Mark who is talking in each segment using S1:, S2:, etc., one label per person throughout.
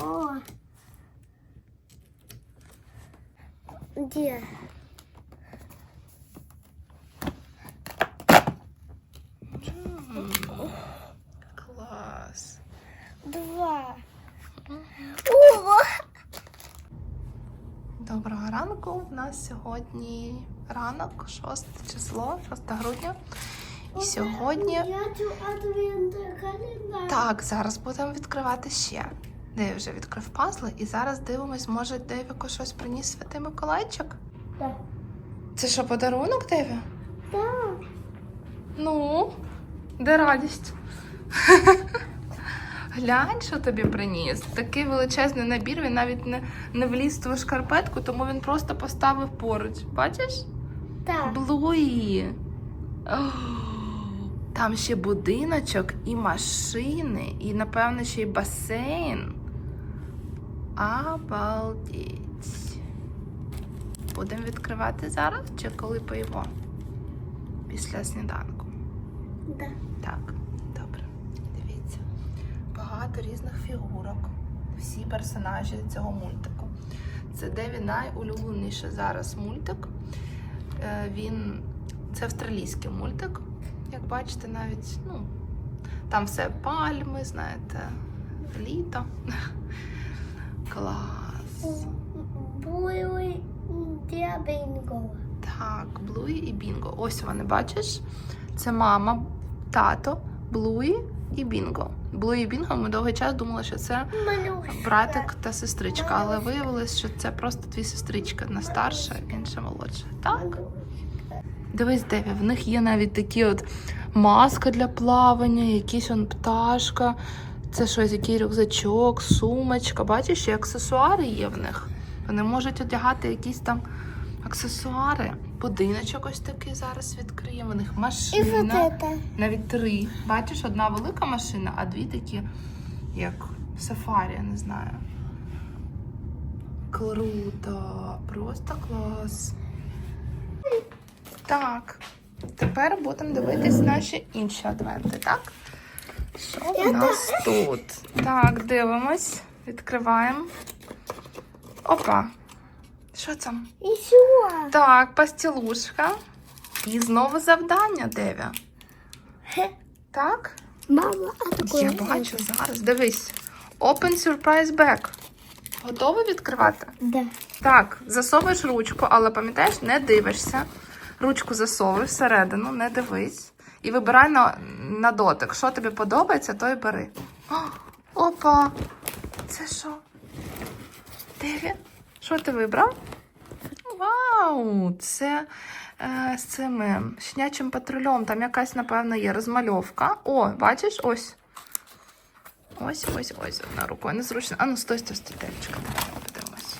S1: О. Где?
S2: Клас.
S1: Два.
S2: Доброго ранку. У нас сьогодні ранок, 6 число, 6 грудня. І сьогодні. Так, зараз будемо відкривати ще. Деві вже відкрив пазли, і зараз дивимось, може Девіко щось приніс святий Миколайчик?
S1: Так.
S2: Це що, подарунок, Деві?
S1: Так.
S2: Ну, де радість? Глянь, що тобі приніс. Такий величезний набір, він навіть не, не вліз в твою шкарпетку, тому він просто поставив поруч. Бачиш?
S1: Так.
S2: Блуї. Там ще будиночок і машини, і, напевно, ще й басейн. Обалдеть. Будемо відкривати зараз чи коли поїмо? Після сніданку.
S1: Да.
S2: Так, добре. Дивіться. Багато різних фігурок. Всі персонажі цього мультику. Це Деві найулюбленіший зараз мультик. Е, Він це австралійський мультик. Як бачите, навіть ну, там все пальми, знаєте, літо. Клас.
S1: Були для бінго.
S2: Так, Блуї і Бінго. Ось вони, бачиш? Це мама, тато, Блуї і Бінго. Блуї і Бінго ми довгий час думали, що це братик та сестричка, але виявилось, що це просто дві сестрички. Одна старша, інша молодша. Так? Дивись, Деві, в них є навіть такі от маска для плавання, якісь он пташка, це щось, який рюкзачок, сумочка. Бачиш, ще аксесуари є в них. Вони можуть одягати якісь там аксесуари. Будиночок ось такий зараз відкриємо. У них
S1: І
S2: машина. Навіть три. Бачиш, одна велика машина, а дві такі, як сафарі, я не знаю. Круто, просто клас. Так, тепер будемо дивитись наші інші адвенти, так? Що в нас тут? Так, дивимось, відкриваємо. Опа. Що там?
S1: Еще.
S2: Так, пастілушка. І знову завдання, Девя. Так?
S1: Мама, а такое?
S2: Я бачу зараз. Дивись. Open surprise bag. Готовий відкривати?
S1: Да.
S2: Так, засовуєш ручку, але пам'ятаєш, не дивишся. Ручку засовуй всередину, не дивись. І вибирай на, на дотик. Що тобі подобається, то й бери. О, опа! Це що? Де він? Що ти вибрав? Вау! Це е, з цим е, щенячим патрулем. Там якась, напевно, є розмальовка. О, бачиш, ось. Ось, ось, ось. Одна рукою незручно. А ну, стой, стой, стой, Девочка, подивимось.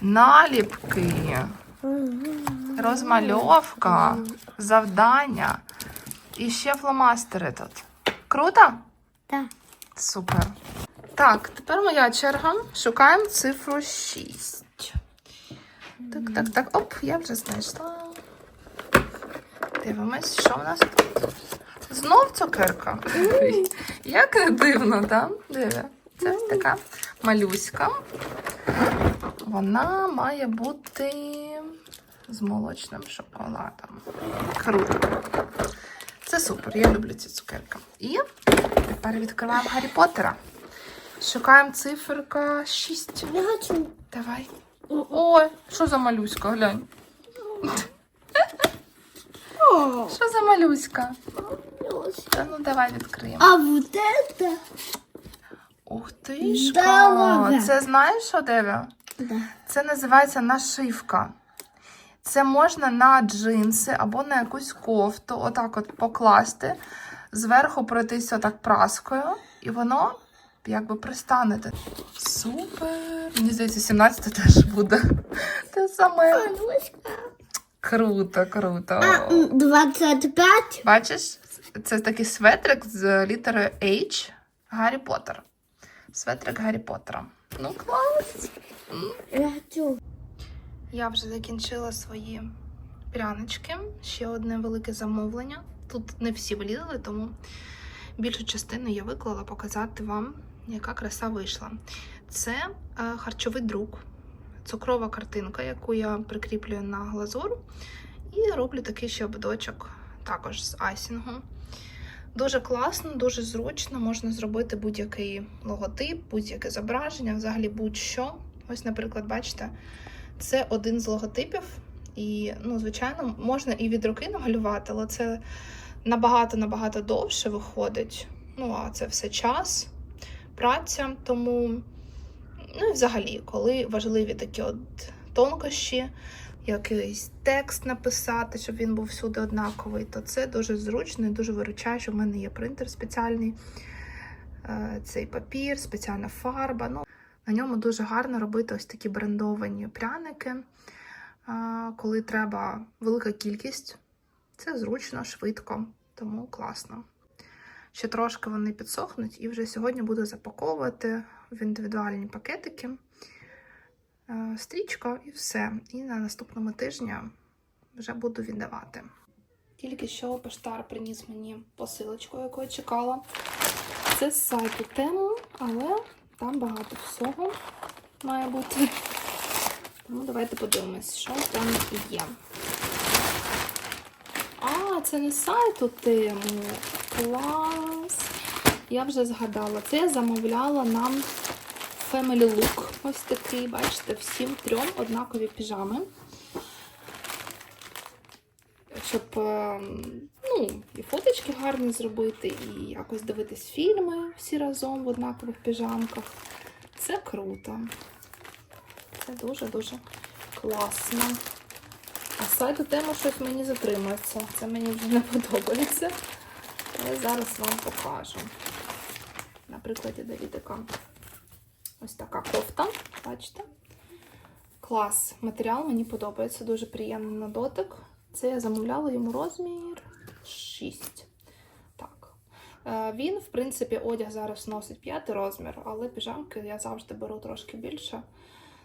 S2: Наліпки, розмальовка, завдання. І ще фломастери тут. Круто?
S1: Да.
S2: Супер. Так, тепер моя черга. Шукаємо цифру 6. Так, так, так. Оп, я вже знайшла. Дивимось, що в нас тут. Знов цукерка. Як не дивно, так? Диви. Це ось така малюська. Вона має бути з молочним шоколадом. Круто. Це супер, я люблю ці цукерки. І тепер відкриваємо Гаррі Поттера. Шукаємо циферка 6.
S1: Я хочу.
S2: Давай. Ой, що за малюська, глянь. Що за малюська? Та ну давай відкриємо.
S1: А вот это?
S2: Ух ти
S1: Дорога.
S2: Це знаєш що, Девя?
S1: Да.
S2: Це називається нашивка. Це можна на джинси або на якусь кофту, отак от покласти, зверху пройтися отак праскою, і воно якби пристане. Супер! Мені здається, 17 теж буде. Те саме. Круто, круто.
S1: 25?
S2: Бачиш, це такий светрик з літерою H Гаррі Поттер. Светрик Гаррі Поттера. Ну, клас!
S1: Я
S2: вже закінчила свої прянички. Ще одне велике замовлення. Тут не всі влізли, тому більшу частину я виклала показати вам яка краса вийшла. Це е, харчовий друк, цукрова картинка, яку я прикріплюю на глазур. І роблю такий ще ободочок також з айсінгу. Дуже класно, дуже зручно. Можна зробити будь-який логотип, будь-яке зображення, взагалі будь-що. Ось, наприклад, бачите, це один з логотипів. І, ну, звичайно, можна і від руки намалювати, але це набагато-набагато довше виходить. Ну, а це все час, праця. Тому, ну і взагалі, коли важливі такі от тонкощі, якийсь текст написати, щоб він був всюди однаковий, то це дуже зручно і дуже виручає, що в мене є принтер спеціальний, е, цей папір, спеціальна фарба. Ну, на ньому дуже гарно робити ось такі брендовані пряники, коли треба велика кількість. Це зручно, швидко, тому класно. Ще трошки вони підсохнуть, і вже сьогодні буду запаковувати в індивідуальні пакетики. Стрічка і все. І на наступному тижні вже буду віддавати. Тільки що поштар приніс мені посилочку, яку я чекала. Це з сайту тему, але там багато всього має бути. Тому давайте подивимось, що там є. А, це не сайту тему. Клас! Я вже згадала. Це я замовляла нам Family Look. Ось такий, бачите, всім трьом однакові піжами. Щоб е, ну, і фоточки гарні зробити, і якось дивитись фільми всі разом в однакових піжамках. Це круто. Це дуже-дуже класно. А сайту тема щось мені затримується. Це мені вже не подобається. Але зараз вам покажу. На прикладі Давідика. Ось така кофта, бачите? Клас. Матеріал мені подобається, дуже приємний на дотик. Це я замовляла йому розмір 6. Так. Е, Він, в принципі, одяг зараз носить 5 розмір, але піжамки я завжди беру трошки більше.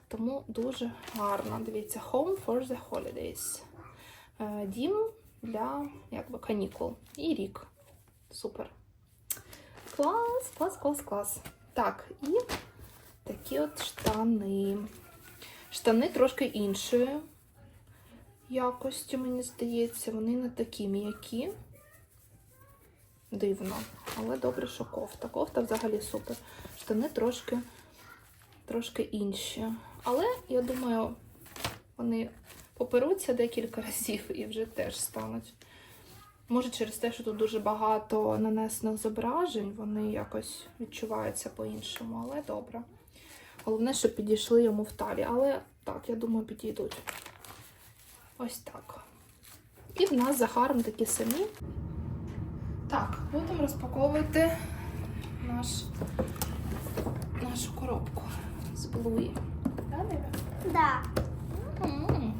S2: Тому дуже гарно. Дивіться, Home for the Holidays. Е, Дім для якби, канікул. І рік. Супер. Клас, клас, клас, клас. Так, і такі от штани. Штани трошки іншої якості, мені здається. Вони не такі м'які. Дивно. Але добре, що кофта. Кофта взагалі супер. Штани трошки, трошки інші. Але я думаю, вони поперуться декілька разів і вже теж стануть. Може, через те, що тут дуже багато нанесених зображень, вони якось відчуваються по-іншому, але добре. Головне, щоб підійшли йому в талі. Але так, я думаю, підійдуть. Ось так. І в нас загаром такі самі. Так, будемо розпаковувати наш, нашу коробку з Блуї. Да, Деві?
S1: Да.
S2: М.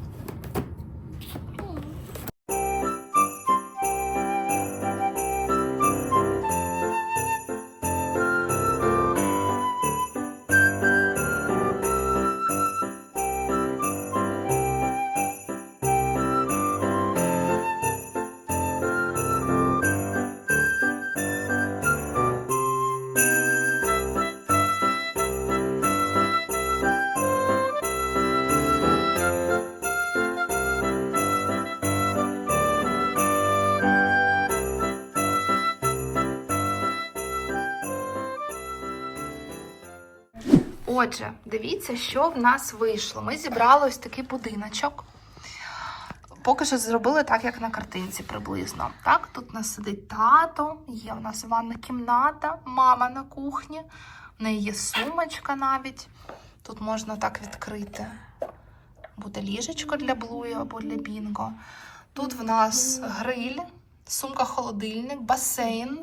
S2: Отже, дивіться, що в нас вийшло. Ми зібрали ось такий будиночок. Поки що зробили так, як на картинці приблизно. Так, тут у нас сидить тато, є у нас ванна кімната, мама на кухні, в неї є сумочка навіть. Тут можна так відкрити. Буде ліжечко для блуї або для бінго. Тут в нас гриль, сумка-холодильник, басейн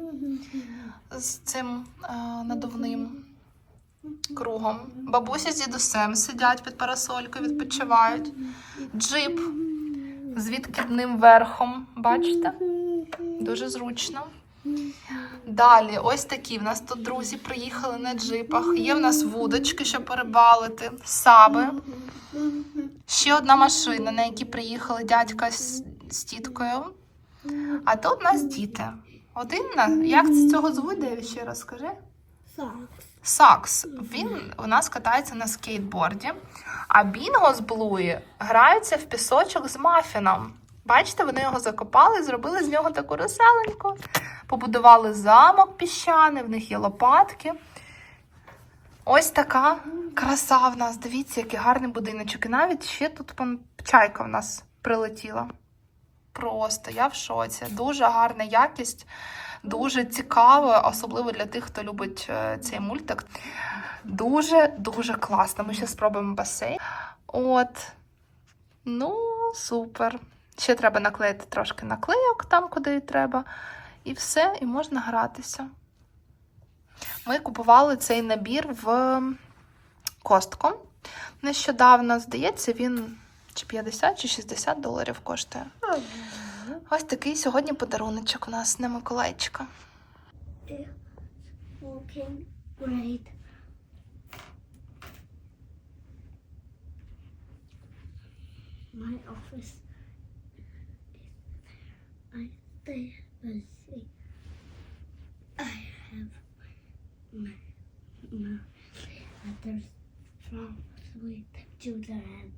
S2: з цим е, надувним кругом. Бабусі з дідусем сидять під парасолькою, відпочивають. Джип з відкидним верхом. Бачите? Дуже зручно. Далі, ось такі. В нас тут друзі приїхали на джипах. Є в нас вудочки, щоб перебалити, саби. Ще одна машина, на якій приїхали дядька з, з тіткою. А тут у нас діти. Один як це цього звуть, Деві, ще раз скажи?
S1: Сакс.
S2: Він у нас катається на скейтборді. А Бінго з Блуї граються в пісочок з мафіном. Бачите, вони його закопали, зробили з нього таку розселеньку. Побудували замок піщаний, в них є лопатки. Ось така краса в нас. Дивіться, який гарний будиночок. І навіть ще тут чайка в нас прилетіла. Просто я в шоці. Дуже гарна якість, дуже цікаво, особливо для тих, хто любить е, цей мультик. Дуже дуже класно. Ми ще спробуємо басейн. От. Ну, супер. Ще треба наклеїти трошки наклейок там, куди треба. І все, і можна гратися. Ми купували цей набір в Костко. Нещодавно, здається, він чи 50, чи 60 доларів коштує. Ось такий сьогодні подаруночок у нас на Миколайчика.
S1: Great. My office is I stay busy. I have my, my letters from sweet children.